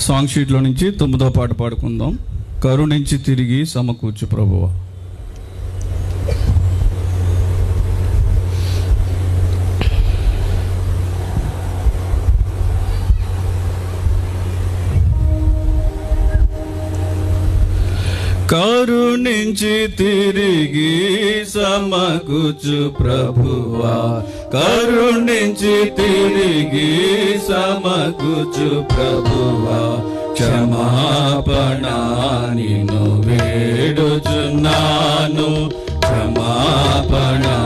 Song షీట్లో నుంచి తొమ్మిదో పాట పాడుకుందాం. కరుణించి తిరిగి సమకూర్చు ప్రభువ. కరుణించి తిరిగి సమకూచు ప్రభువా. కరుణించి తిరిగి సమకూచు ప్రభువా. క్షమాపణాని వేడుచున్నాను. క్షమాపణా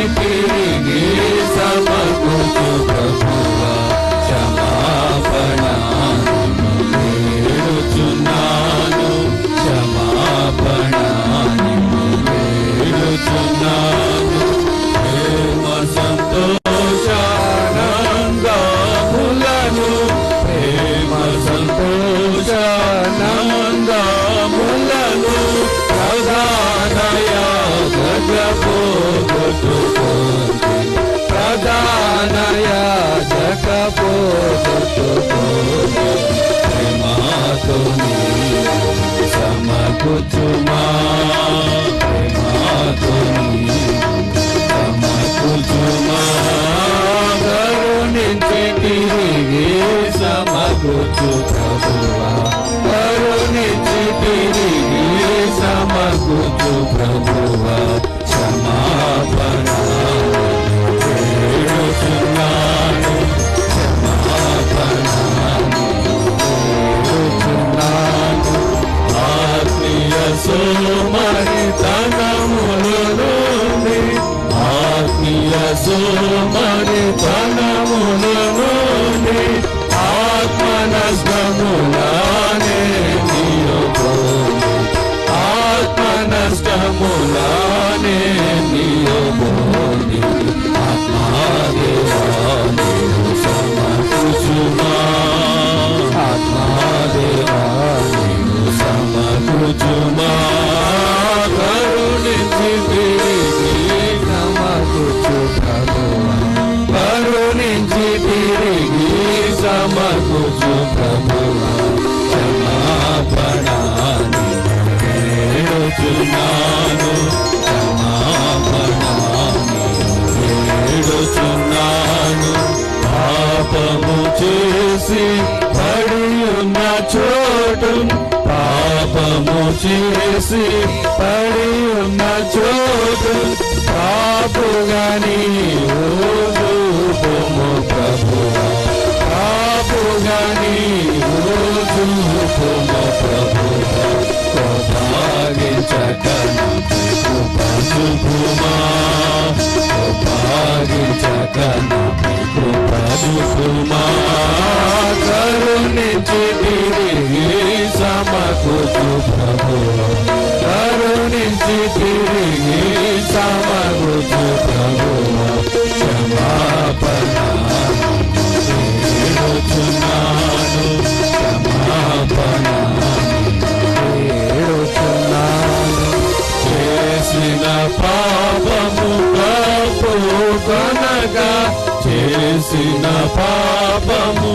కరుణించి తిరిగి సమకూర్చు ప్రభువా. జగపోగొట్టుకోండి సమకూర్చుమా ప్రేమాతో సమకూర్చుమా కరుణించి తిరిగి సమకూర్చు ప్రభువా. కరుణించి తిరిగి సమకూర్చు ప్రభువా ఆత్మీయ సోమరితనముల నుండి ఆత్మ నష్టములానే సమకృచు ప్రభువా క్షమాపణాని వేడుచున్నాను క్షమాపణాని వేడుచున్నాను పాపము చేసి పడి ఉన్న చోటు పాపము చేసి పడి ఉన్న చోటు పాపుగాని కృపా చేసిన పాపము.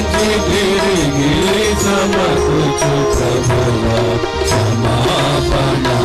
गिरि गिरि समकुचु प्रभुव क्षमापना